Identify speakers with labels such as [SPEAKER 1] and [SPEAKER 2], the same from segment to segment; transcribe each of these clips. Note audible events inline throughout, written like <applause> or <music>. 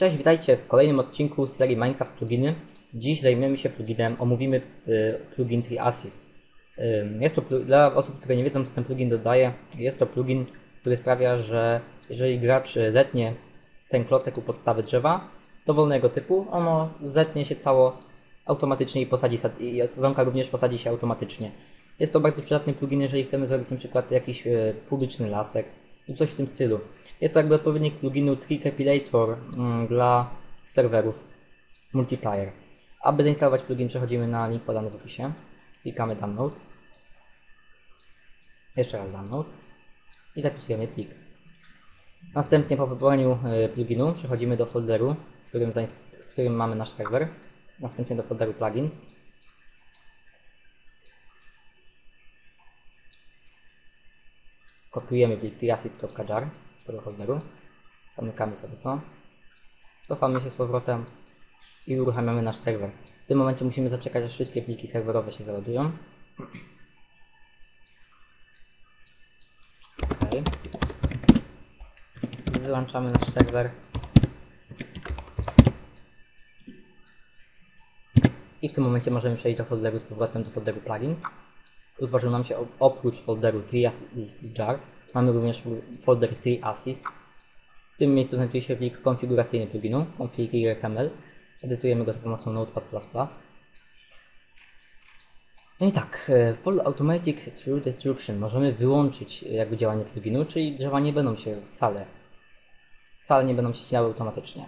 [SPEAKER 1] Cześć, witajcie w kolejnym odcinku serii Minecraft Pluginy. Dziś zajmiemy się pluginem, omówimy y, plugin Tree Assist. Y, Jest to dla osób, które nie wiedzą co ten plugin dodaje, jest to plugin, który sprawia, że jeżeli gracz y, zetnie ten klocek u podstawy drzewa dowolnego typu, ono zetnie się cało automatycznie i posadzi sad- i sadzonka również posadzi się automatycznie. Jest to bardzo przydatny plugin, jeżeli chcemy zrobić przykład jakiś publiczny lasek coś w tym stylu. Jest to jakby odpowiednik pluginu Tree Capillator mm, dla serwerów multiplayer. Aby zainstalować plugin przechodzimy na link podany w opisie. Klikamy download. Jeszcze raz download. I zapisujemy plik. Następnie po pobraniu e, pluginu przechodzimy do folderu, w którym, w którym mamy nasz serwer. Następnie do folderu plugins. Kopiujemy plik triassist.jar do tego folderu. Zamykamy sobie to. Cofamy się z powrotem i uruchamiamy nasz serwer. W tym momencie musimy zaczekać, aż wszystkie pliki serwerowe się załadują. Ok. Wyłączamy nasz serwer. I w tym momencie możemy przejść do folderu z powrotem do folderu plugins. Utworzył nam się op- oprócz folderu Tree Assist Jar, mamy również folder Tree Assist. W tym miejscu znajduje się plik konfiguracyjny pluginu, config.html. Edytujemy go za pomocą Notepad++. No i tak, e, w polu Automatic True Destruction możemy wyłączyć e, jakby działanie pluginu, czyli drzewa nie będą się wcale, wcale nie będą się ścinały automatycznie.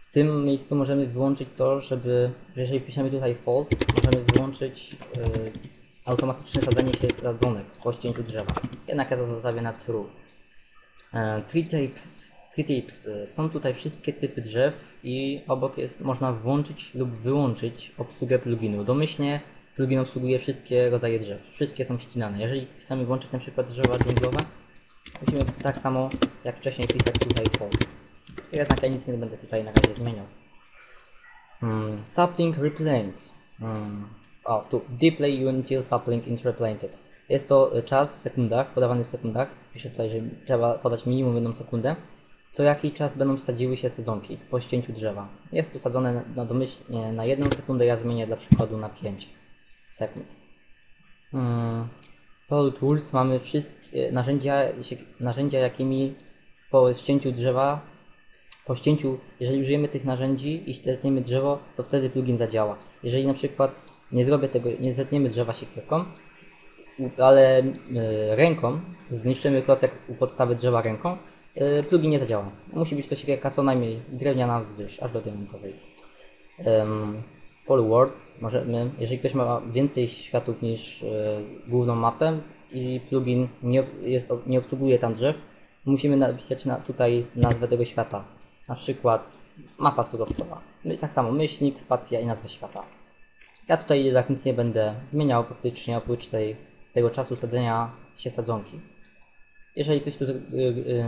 [SPEAKER 1] W tym miejscu możemy wyłączyć to, żeby, że jeżeli wpiszemy tutaj false, możemy wyłączyć e, automatyczne sadzenie się sadzonek po ścięciu drzewa. Jednak ja to zostawię na true. E, Tree tapes, tree tapes. e, Są tutaj wszystkie typy drzew i obok jest można włączyć lub wyłączyć obsługę pluginu. Domyślnie plugin obsługuje wszystkie rodzaje drzew. Wszystkie są ścinane. Jeżeli chcemy włączyć na przykład drzewa dżunglowe, musimy tak samo jak wcześniej pisać tutaj false. Jednak ja nic nie będę tutaj na razie zmieniał. Mm, sapling replanted. Mm. O, tu. Deplay until sapling is replanted. Jest to e, czas w sekundach, podawany w sekundach. Piszę tutaj, że trzeba podać minimum jedną sekundę. Co jaki czas będą sadziły się sadzonki po ścięciu drzewa. Jest tu sadzone na, na domyślnie na jedną sekundę, ja zmienię dla przykładu na 5 sekund. Mm. Pole Tools mamy wszystkie narzędzia, narzędzia jakimi po ścięciu drzewa po ścięciu, jeżeli użyjemy tych narzędzi i zetniemy drzewo, to wtedy plugin zadziała. Jeżeli na przykład nie zrobię tego, nie zetniemy drzewa siekierką, ale y, ręką, zniszczymy klocek u podstawy drzewa ręką, y, plugin nie zadziała. Musi być to siekierka co najmniej drewniana wzwyż, aż do diamentowej. W polu Words możemy, jeżeli ktoś ma więcej światów niż y, główną mapę i plugin nie, jest, nie obsługuje tam drzew, musimy napisać na, tutaj nazwę tego świata. Na przykład mapa surowcowa. Tak samo myślnik, spacja i nazwa świata. Ja tutaj jednak nic nie będę zmieniał praktycznie oprócz tej, tego czasu sadzenia się sadzonki. Jeżeli coś tu y,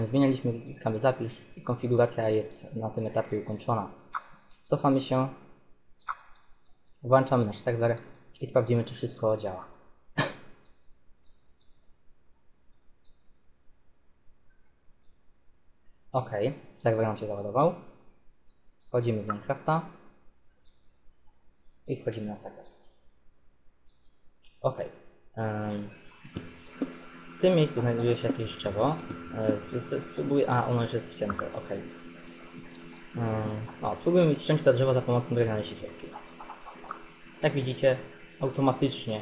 [SPEAKER 1] y, zmienialiśmy, klikamy zapisz i konfiguracja jest na tym etapie ukończona. Cofamy się, włączamy nasz serwer i sprawdzimy, czy wszystko działa. <laughs> Ok, serwer nam się załadował. Wchodzimy w Minecrafta i wchodzimy na serwer. Ok. w tym miejscu znajduje się jakieś drzewo. E, Spróbuję. A, ono już jest ścięte. Ok. No, spróbujemy ściąć to drzewo za pomocą drewnianej siekierki. Jak widzicie, automatycznie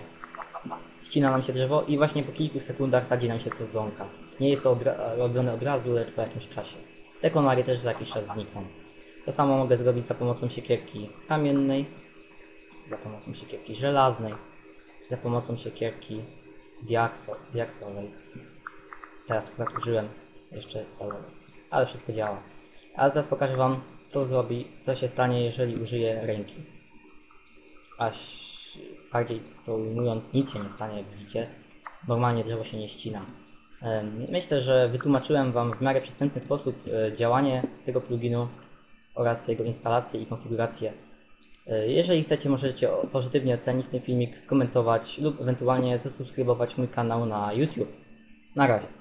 [SPEAKER 1] ścina nam się drzewo i właśnie po kilku sekundach sadzi nam się sadzonka. Nie jest to robione od razu, lecz po jakimś czasie. Te konary też za jakiś czas znikną. To samo mogę zrobić za pomocą siekierki kamiennej, za pomocą siekierki żelaznej, za pomocą siekierki diakso, diaksowej. Teraz akurat użyłem jeszcze stalowej, ale wszystko działa. A teraz pokażę Wam, co zrobi, co się stanie, jeżeli użyję ręki. Aż bardziej to ujmując, nic się nie stanie, jak widzicie. Normalnie drzewo się nie ścina. Myślę, że wytłumaczyłem Wam w miarę przystępny sposób e, działanie tego pluginu oraz jego instalację i konfigurację. E, Jeżeli chcecie, możecie pozytywnie ocenić ten filmik, skomentować lub ewentualnie zasubskrybować mój kanał na YouTube. Na razie.